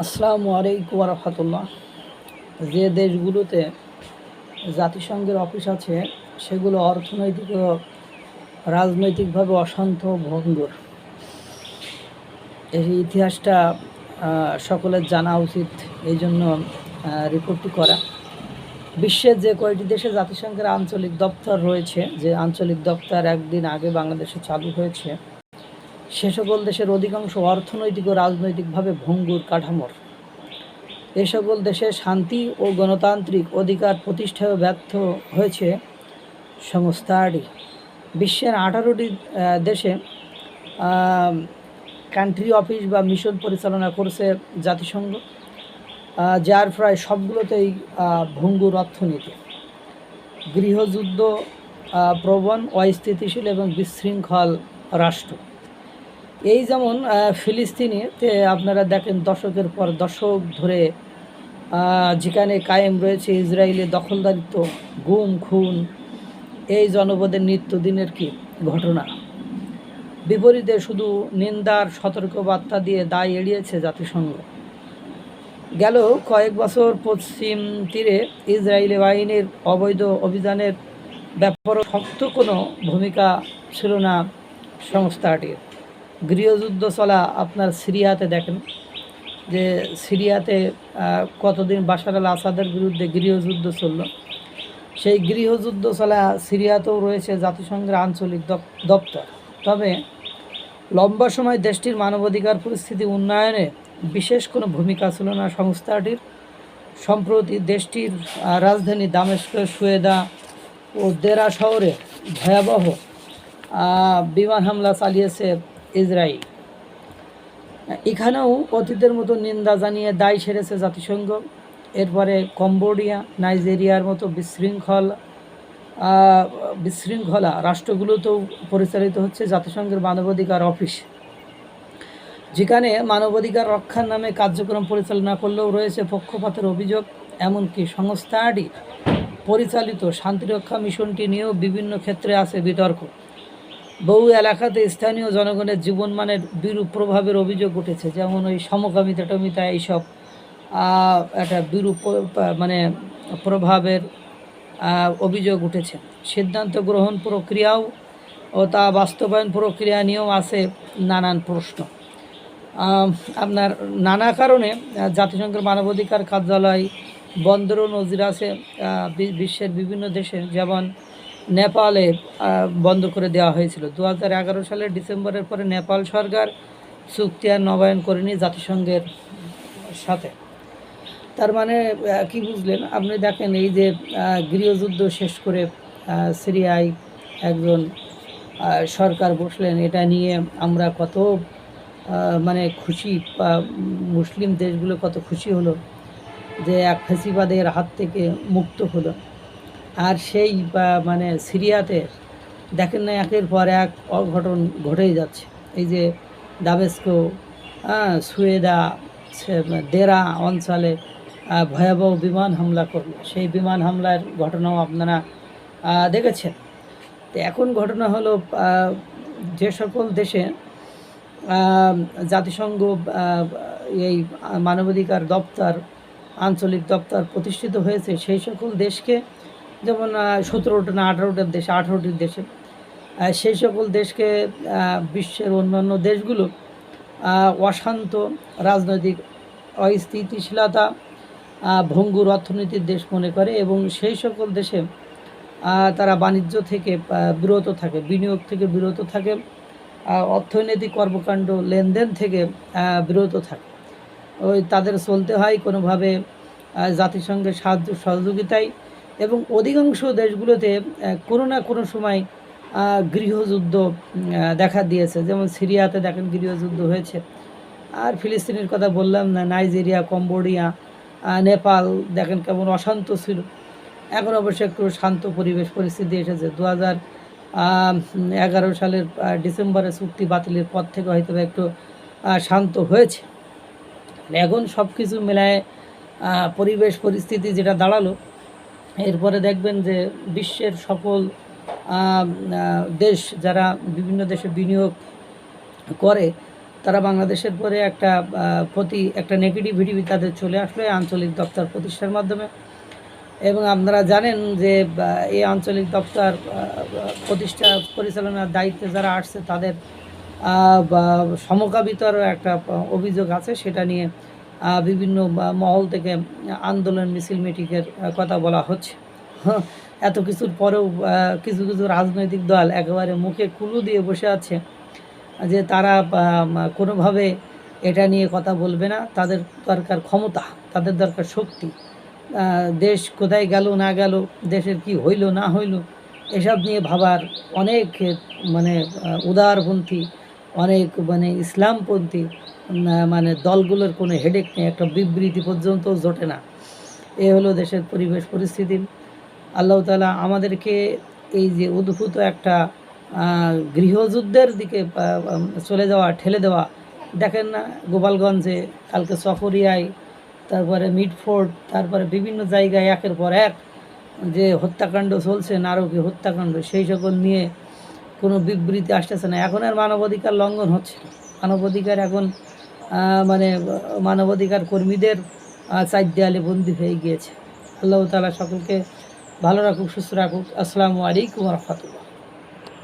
আসসালামু আলাইকুম রহমতুল্লাহ। যে দেশগুলোতে জাতিসংঘের অফিস আছে, সেগুলো অর্থনৈতিক ও রাজনৈতিকভাবে অশান্ত ভঙ্গুর। এই ইতিহাসটা সকলের জানা উচিত, এই জন্য রিপোর্টটি করা। বিশ্বের যে কয়টি দেশে জাতিসংঘের আঞ্চলিক দপ্তর রয়েছে, যে আঞ্চলিক দপ্তর একদিন আগে বাংলাদেশে চালু হয়েছে সে সকল দেশের অধিকাংশ অর্থনৈতিক ও রাজনৈতিকভাবে ভঙ্গুর কাঠামোর। এ সকল দেশে শান্তি ও গণতান্ত্রিক অধিকার প্রতিষ্ঠায় ব্যর্থ হয়েছে সংস্থাটি। বিশ্বের আঠারোটি দেশে কান্ট্রি অফিস বা মিশন পরিচালনা করছে জাতিসংঘ যার প্রায় সবগুলোতেই ভঙ্গুর অর্থনীতি। গৃহযুদ্ধ প্রবণ, অস্থিতিশীল এবং বিশৃঙ্খল রাষ্ট্র। এই যেমন ফিলিস্তিনিতে আপনারা দেখেন দশকের পর দশক ধরে যেখানে কায়েম রয়েছে ইসরায়েলের দখলদারিত্ব, গুম, খুন, এই জনপদের নিত্যদিনের কি ঘটনা? বিপরীতে শুধু নিন্দার সতর্কবার্তা দিয়ে দায় এড়িয়েছে জাতিসংঘ। গেল কয়েক বছর পশ্চিম তীরে ইসরায়েলি বাহিনীর অবৈধ অভিযানের ব্যাপারে শক্ত কোনো ভূমিকা ছিল না সংস্থাটির। গৃহযুদ্ধ চলা আপনার সিরিয়াতে দেখেন যে সিরিয়াতে কতদিন বাশার আল আসাদের বিরুদ্ধে গৃহযুদ্ধ চলল। সেই গৃহযুদ্ধ চলা সিরিয়াতেও রয়েছে জাতিসংঘের আঞ্চলিক দপ- দপ্তর। তবে লম্বা সময় দেশটির মানবাধিকার পরিস্থিতি উন্নয়নে বিশেষ কোনো ভূমিকা ছিল না সংস্থাটির। সম্প্রতি দেশটির রাজধানী দামেস্ক, সুয়েদা ও দেরা শহরে ভয়াবহ বিমান হামলা চালিয়েছে ইসরায়েল এখানেও অতীতের মতো নিন্দা জানিয়ে দায় সেরেছে জাতিসংঘ। এরপরে কম্বোডিয়া, নাইজেরিয়ার মতো বিশৃঙ্খল বিশৃঙ্খলা রাষ্ট্রগুলোতেও পরিচালিত হচ্ছে জাতিসংঘের মানবাধিকার অফিস। যেখানে মানবাধিকার রক্ষার নামে কার্যক্রম পরিচালনা করলেও রয়েছে পক্ষপাতের অভিযোগ, এমনকি সংস্থাটি পরিচালিত শান্তিরক্ষা মিশনটি নিয়েও বিভিন্ন ক্ষেত্রে আছে বিতর্ক। বহু এলাকাতে স্থানীয় জনগণের জীবনমানের বিরূপ প্রভাবের অভিযোগ উঠেছে, যেমন ওই সমকামিতা টমিতা এইসব একটা বিরূপ মানে প্রভাবের অভিযোগ উঠেছে। সিদ্ধান্ত গ্রহণ প্রক্রিয়াও ও তা বাস্তবায়ন প্রক্রিয়া নিয়েও আছে নানান প্রশ্ন। আপনার নানা কারণে জাতিসংঘের মানবাধিকার কার্যালয়, বন্দর ও নজির আছে বিশ্বের বিভিন্ন দেশে, যেমন নেপালে বন্ধ করে দেওয়া হয়েছিল। দু হাজার এগারো সালের ডিসেম্বরের পরে নেপাল সরকার চুক্তি আর নবায়ন করেনি জাতিসংঘের সাথে। তার মানে কি বুঝলেন? আপনি দেখেন এই যে গৃহযুদ্ধ শেষ করে সিরিয়ায় একজন সরকার বসলেন, এটা নিয়ে আমরা কত মানে খুশি মুসলিম দেশগুলো কত খুশি হলো যে এক ফেসিবাদের হাত থেকে মুক্ত হলো। আর সেই মানে সিরিয়াতে দেখেন না, একের পর এক অঘটন ঘটেই যাচ্ছে। এই যে দামেস্কো হ্যাঁ সুয়েদা দেরা অঞ্চলে ভয়াবহ বিমান হামলা করল। সেই বিমান হামলার ঘটনাও আপনারা দেখেছেন। তো এখন ঘটনা হলো যে সকল দেশে জাতিসংঘ এই মানবাধিকার দপ্তর, আঞ্চলিক দপ্তর প্রতিষ্ঠিত হয়েছে, সেই সকল দেশকে যেমন সতেরোটা না আঠারোটার দেশে আঠারোটির দেশে। সেই সকল দেশকে বিশ্বের অন্যান্য দেশগুলো অশান্ত রাজনৈতিক অস্থিতিশীলতা ভঙ্গুর অর্থনীতির দেশ মনে করে এবং সেই সকল দেশে তারা বাণিজ্য থেকে বিরত থাকে, বিনিয়োগ থেকে বিরত থাকে অর্থনৈতিক কর্মকাণ্ড লেনদেন থেকে বিরত থাকে। ওই তাদের চলতে হয় কোনোভাবে জাতিসংঘের সাহায্য সহযোগিতায় এবং অধিকাংশ দেশগুলোতে কোনো না কোনো সময় গৃহযুদ্ধ দেখা দিয়েছে। যেমন সিরিয়াতে দেখেন গৃহযুদ্ধ হয়েছে। আর ফিলিস্তিনের কথা বললাম না, নাইজেরিয়া, কম্বোডিয়া নেপাল, দেখেন কেমন অশান্ত ছিল। এখন অবশ্য একটু শান্ত পরিবেশ, পরিস্থিতি এসেছে। দু হাজার এগারো সালের ডিসেম্বরে চুক্তি বাতিলের পর থেকে হয়তো একটু শান্ত হয়েছে। এখন সব কিছু মেলায় পরিবেশ, পরিস্থিতি যেটা দাঁড়াল এরপরে দেখবেন যে বিশ্বের আহ, দেশ যারা বিভিন্ন দেশে বিনিয়োগ করে তারা বাংলাদেশের পরে একটা প্রতি একটা নেগেটিভিটি তাদের চলে আসলো আঞ্চলিক দপ্তর প্রতিষ্ঠার মাধ্যমে। এবং আপনারা জানেন যে এই আঞ্চলিক দপ্তর প্রতিষ্ঠা পরিচালনার দায়িত্বে যারা আসছে তাদের সমকাবিতারও একটা অভিযোগ আছে সেটা নিয়ে বিভিন্ন মহল থেকে আন্দোলন মিছিল মিটিংয়ের কথা বলা হচ্ছে। হ্যাঁ, এত কিছুর পরেও কিছু কিছু রাজনৈতিক দল একেবারে মুখে কুলু দিয়ে বসে আছে যে তারা কোনোভাবে এটা নিয়ে কথা বলবে না। তাদের দরকার ক্ষমতা তাদের দরকার শক্তি। দেশ কোথায় গেল না গেল দেশের কি হইল না হইল এসব নিয়ে ভাবার অনেক মানে উদারপন্থী অনেক মানে ইসলামপন্থী মানে দলগুলোর কোনো হেডেক নেই, একটা বিবৃতি পর্যন্ত জোটে না। এ হলো দেশের পরিবেশ পরিস্থিতি। আল্লাহ তালা আমাদেরকে এই যে উদ্ভূত একটা গৃহযুদ্ধের দিকে চলে যাওয়া, ঠেলে দেওয়া, দেখেন না, গোপালগঞ্জে কালকে সফরিয়ায়, তারপরে মিটফোর্ড, তারপরে বিভিন্ন জায়গায় একের পর এক যে হত্যাকাণ্ড চলছে নারকী হত্যাকাণ্ড, সেই সকল নিয়ে কোনো বিবৃতি আসতেছে না। এখন আর মানবাধিকার লঙ্ঘন হচ্ছে না। মানবাধিকার এখন মানে মানবাধিকার কর্মীদের চার দেয়ালে বন্দি হয়ে গিয়েছে। আল্লাহ তালা সকলকে ভালো রাখুক, সুস্থ রাখুক। আসসালামু আলাইকুম রহমতুল্লাহ।